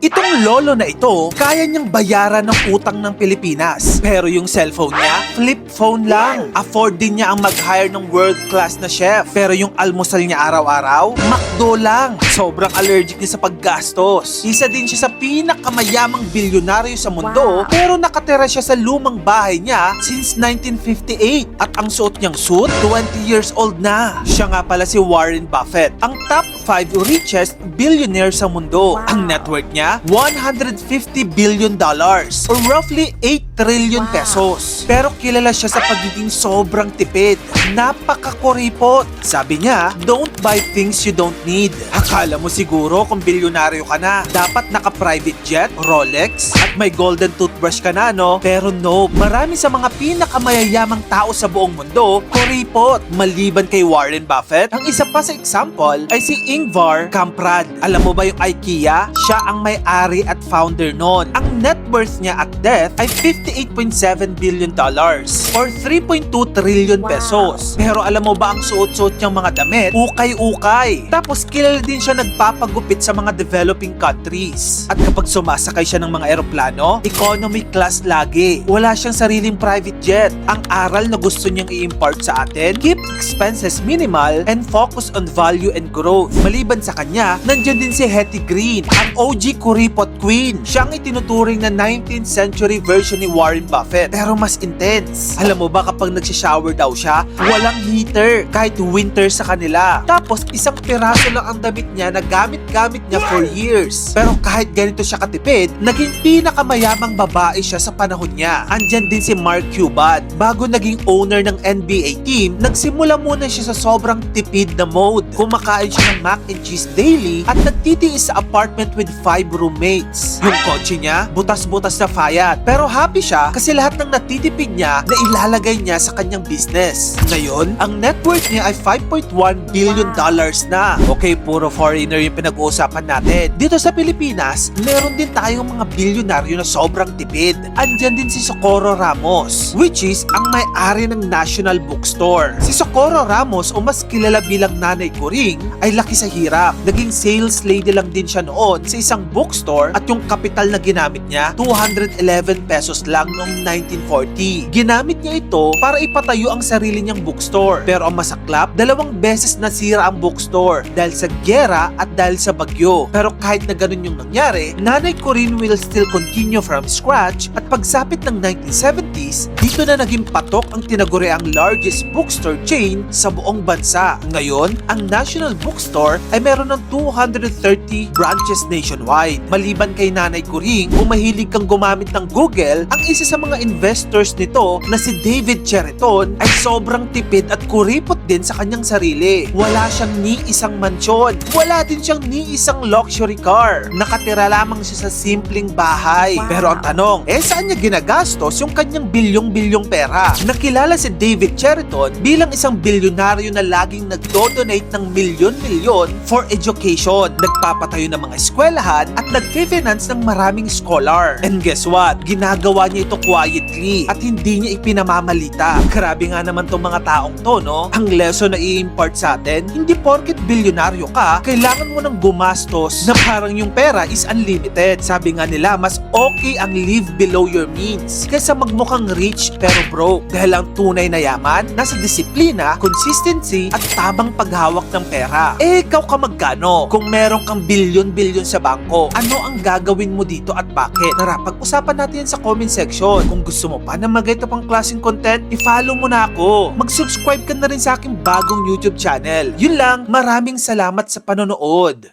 Itong lolo na ito, kaya niyang bayaran ng utang ng Pilipinas. Pero yung cellphone niya, flip phone lang. Afford din niya ang mag-hire ng world-class na chef. Pero yung almusal niya araw-araw, McDo lang. Sobrang allergic niya sa paggastos. Isa din siya sa pinakamayamang bilyonaryo sa mundo, Wow. pero nakatira siya sa lumang bahay niya since 1958. At ang suot niyang suit, 20 years old na. Siya nga pala si Warren Buffett, ang top 5 richest billionaire sa mundo. Wow. Ang net worth niya, 150 billion dollars or roughly 8 trillion pesos. Pero kilala siya sa pagiging sobrang tipid. Napakakuripot. Sabi niya, don't buy things you don't need. Akala mo siguro kung bilyonaryo ka na, dapat naka-private jet, Rolex, at may golden toothbrush ka na, no? Pero no, marami sa mga pinakamayayamang tao sa buong mundo, kuripot. Maliban kay Warren Buffett, ang isa pa sa example ay si Ingvar Kamprad. Alam mo ba yung IKEA? Siya ang may-ari at founder nun. Ang net worth niya at death ay 58.7 billion dollars or 3.2 trillion Wow. pesos. Pero alam mo ba ang suot-suot niyang mga damit? Ukay-ukay. Tapos kilala din siya nagpapagupit sa mga developing countries. At kapag sumasakay siya ng mga eroplano, economy class lagi. Wala siyang sariling private jet. Ang aral na gusto niyang i-impart sa atin, keep expenses minimal and focus on value and growth. Maliban sa kanya, nandiyan din si Hetty Green, ang OG Kuripot Queen. Siya ang itinuturing na 19th century version ni Warren Buffett, pero mas intense. Alam mo ba kapag nagsishower daw siya, walang heater, kahit winter sa kanila. Tapos isang piraso lang ang damit niya na gamit-gamit niya for years. Pero kahit ganito siya katipid, naging pinakamayamang babae siya sa panahon niya. Andyan din si Mark Cuban. Bago naging owner ng NBA team, nagsimula muna siya sa sobrang tipid na mode. Kumakain siya ng mac and cheese daily at nagtitiis sa apartment with five roommates. Yung kotse niya, butas-butas na fayat. Pero happy siya kasi lahat ng natitipid niya na ilalagay niya sa kanyang business. Ngayon, ang net worth niya ay 5.1 billion dollars na. Okay, puro foreigner yung pinag-uusapan natin. Dito sa Pilipinas, meron din tayong mga bilyonaryo na sobrang tipid. Andyan din si Socorro Ramos, which is ang may-ari ng National Bookstore. Si Socorro Ramos, o mas kilala bilang Nanay Kuring, ay laki sa hirap. Naging sales lady lang din siya noon sa isang bookstore at yung kapital na ginamit niya, 211 pesos lang noong 1940. Ginamit niya ito para ipatayo ang sarili niyang bookstore. Pero ang masaklap, dalawang beses nasira ang bookstore dahil sa gera at dahil sa bagyo. Pero kahit na ganun yung nangyari, Nanay Corinne will still continue from scratch at pagsapit ng 1970s, dito na naging patok ang tinaguriang largest bookstore chain sa buong bansa. Ngayon, ang National Bookstore ay meron ng 230 branches nationwide. Maliban kay Nanay Kuring, kung mahilig kang gumamit ng Google, ang isa sa mga investors nito na si David Cheriton ay sobrang tipid at kuripot din sa kanyang sarili. Wala siyang ni isang mansyon. Wala din siyang ni isang luxury car. Nakatira lamang siya sa simpleng bahay. Wow. Pero ang tanong, eh saan niya ginagastos yung kanyang bilyong-bilyong pera? Nakilala si David Cheriton bilang isang bilyonaryo na laging nagdo-donate ng milyon-milyon for education. Nagpapatayo ng mga eskwelahan at nag-finance ng maraming scholar. And guess what? Ginagawa niya ito quietly at hindi niya ipinamamalita. Grabe nga naman tong mga taong to, no? Ang lesson na i-impart sa atin, hindi porket bilyonaryo ka, kailangan mo nang gumastos na parang yung pera is unlimited. Sabi nga nila, mas okay ang live below your means kaysa magmukhang rich pero broke. Dahil ang tunay na yaman, nasa disiplina, consistency, at tamang paghawak ng pera. Eh, ikaw ka magkano? Kung meron kang bilyon-bilyon sa bangko, ano ang gagawin mo dito at bakit? Tara, pag-usapan natin sa comment section. Kung gusto mo pa na mag-ito pang klaseng content, i-follow mo na ako. Mag-subscribe ka na rin sa aking bagong YouTube channel. Yun lang, maraming salamat sa panonood.